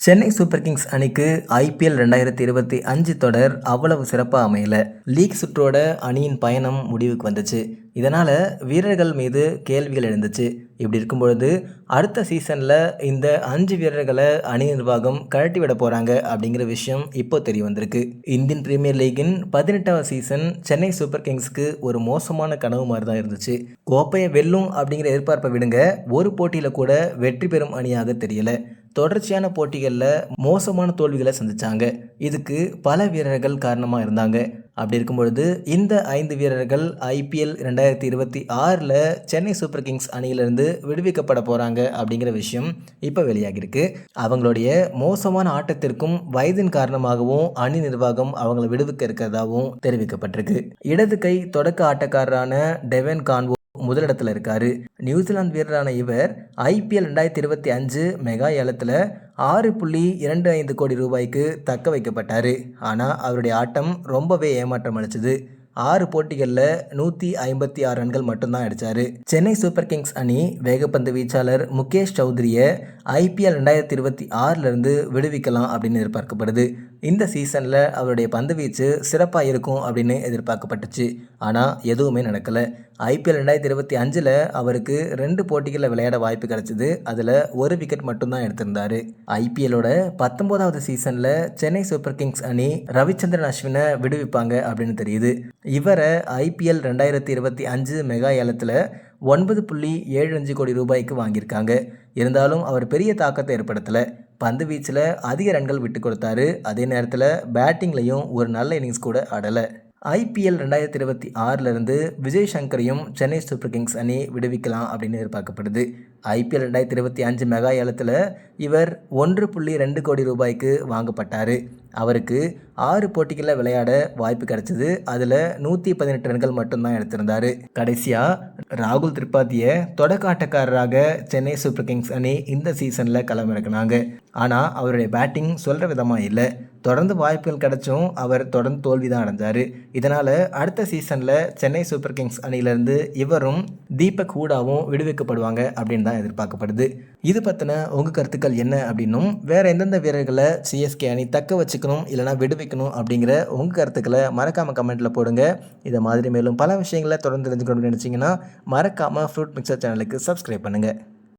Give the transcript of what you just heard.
Chennai super Kings அணிக்கு IPL ரெண்டாயிரத்தி இருபத்தி அஞ்சு தொடர் அவ்வளவு சிறப்பாக அமையல. லீக் சுற்றோட அணியின் பயணம் முடிவுக்கு வந்துச்சு. இதனால் வீரர்கள் மீது கேள்விகள் எழுந்துச்சு. இப்படி இருக்கும் பொழுது அடுத்த சீசனில் இந்த அஞ்சு வீரர்களை அணி நிர்வாகம் கழட்டி விட போகிறாங்க அப்படிங்கிற விஷயம் இப்போ தெரிய வந்திருக்கு. இந்தியன் பிரீமியர் லீக்கின் பதினெட்டாவது சீசன் சென்னை சூப்பர் கிங்ஸ்க்கு ஒரு மோசமான கனவு மாதிரி தான் இருந்துச்சு. கோப்பையை வெல்லும் அப்படிங்கிற எதிர்பார்ப்பை விடுங்க. ஒரு போட்டியில் கூட வெற்றி பெறும் அணியாக தெரியல. தொடர்ச்சியான போட்டிகளில் மோசமான தோல்விகளை சந்திச்சாங்க. இதுக்கு பல வீரர்கள் காரணமாக இருந்தாங்க. அப்படி இருக்கும் பொழுது இந்த ஐந்து வீரர்கள் ஐபிஎல் ரெண்டாயிரத்தி இருபத்தி ஆறில் சென்னை சூப்பர் கிங்ஸ் அணியிலிருந்து விடுவிக்கப்பட போகிறாங்க அப்படிங்கிற விஷயம் இப்போ வெளியாகிருக்கு அவங்களுடைய மோசமான ஆட்டத்திற்கும் வயதின் காரணமாகவும் அணி நிர்வாகம் அவங்களை விடுவிக்க இருக்கிறதாகவும் தெரிவிக்கப்பட்டிருக்கு. இடது கை தொடக்க ஆட்டக்காரரான டெவன் கான்வோ முதலிடத்தில் இருக்கார். நியூசிலாந்து வீரரான இவர் ஐபிஎல் ரெண்டாயிரத்தி இருபத்தி அஞ்சு மெகா ஏலத்தில் ஆறு புள்ளி இரண்டு ஐந்து கோடி ரூபாய்க்கு தக்க வைக்கப்பட்டார். ஆனால் அவருடைய ஆட்டம் ரொம்பவே ஏமாற்றம் அளிச்சது. ஆறு போட்டிகளில் நூற்றி ஐம்பத்தி ஆறு ரன்கள் மட்டும்தான் அடித்தார் சென்னை சூப்பர் கிங்ஸ் அணி வேகப்பந்து வீச்சாளர் முகேஷ் சௌத்ரியை ஐபிஎல் ரெண்டாயிரத்தி இருபத்தி ஆறிலிருந்து விடுவிக்கலாம் அப்படின்னு எதிர்பார்க்கப்படுது. இந்த சீசனில் அவருடைய பந்து வீச்சு சிறப்பாக இருக்கும் அப்படின்னு எதிர்பார்க்கப்பட்டுச்சு. ஆனால் எதுவுமே நடக்கலை. ஐபிஎல் ரெண்டாயிரத்தி இருபத்தி அஞ்சில் அவருக்கு ரெண்டு போட்டிகளில் விளையாட வாய்ப்பு கிடச்சிது. அதில் ஒரு விக்கெட் மட்டும்தான் எடுத்திருந்தார். ஐபிஎல்லோட பத்தொம்போதாவது சீசனில் சென்னை சூப்பர் கிங்ஸ் அணி ரவிச்சந்திரன் அஸ்வினை விடுவிப்பாங்க அப்படின்னு தெரியுது. இவரை ஐபிஎல் ரெண்டாயிரத்தி இருபத்தி அஞ்சு மெகா ஏலத்தில் ஒன்பது புள்ளி ஏழு அஞ்சு கோடி ரூபாய்க்கு வாங்கியிருக்காங்க. இருந்தாலும் அவர் பெரிய தாக்கத்தை ஏற்படுத்தலை. பந்து வீச்சில் அதிக ரன்கள் விட்டு கொடுத்தாரு. அதே நேரத்தில் பேட்டிங்லையும் ஒரு நல்ல இன்னிங்ஸ் கூட ஆடலை. ஐபிஎல் ரெண்டாயிரத்தி இருபத்தி ஆறிலிருந்து விஜய் சங்கரையும் சென்னை சூப்பர் கிங்ஸ் அணி விடுவிக்கலாம் அப்படின்னு எதிர்பார்க்கப்படுது. ஐபிஎல் ரெண்டாயிரத்தி இருபத்தி அஞ்சு மெகா ஏலத்தில் இவர் ஒன்று புள்ளி ரெண்டு கோடி ரூபாய்க்கு வாங்கப்பட்டார். அவருக்கு ஆறு போட்டிகளில் விளையாட வாய்ப்பு கிடைச்சது. அதில் நூற்றி பதினெட்டு ரன்கள் மட்டும்தான் எடுத்திருந்தார். கடைசியாக ராகுல் திரிபாதியை தொடக்காட்டக்காரராக சென்னை சூப்பர் கிங்ஸ் அணி இந்த சீசனில் களமிறக்குனாங்க. ஆனால் அவருடைய பேட்டிங் சொல்கிற விதமாக இல்லை. தொடர்ந்து வாய்ப்புகள் கிடைச்சும் அவர் தொடர்ந்து தோல்வி தான் அடைஞ்சார். இதனால் அடுத்த சீசனில் சென்னை சூப்பர் கிங்ஸ் அணியிலேருந்து இவரும் தீபக் ஹூடாவும் விடுவிக்கப்படுவாங்க அப்படின்னு தான் எதிர்பார்க்கப்படுது. இது பற்றின உங்கள் கருத்துக்கள் என்ன அப்படின்னும் வேறு எந்தெந்த வீரர்களை சிஎஸ்கே அணி தக்க வச்சுக்கணும் இல்லைனா விடுவிக்கணும் அப்படிங்கிற உங்கள் கருத்துக்களை மறக்காமல் கமெண்ட்டில் போடுங்க. இதை மாதிரி மேலும் பல விஷயங்களை தொடர்ந்து தெரிஞ்சுக்கணும்னு நினச்சிங்கன்னா மறக்காமல் ஃப்ரூட் மிக்சர் சேனலுக்கு சப்ஸ்கிரைப் பண்ணுங்கள்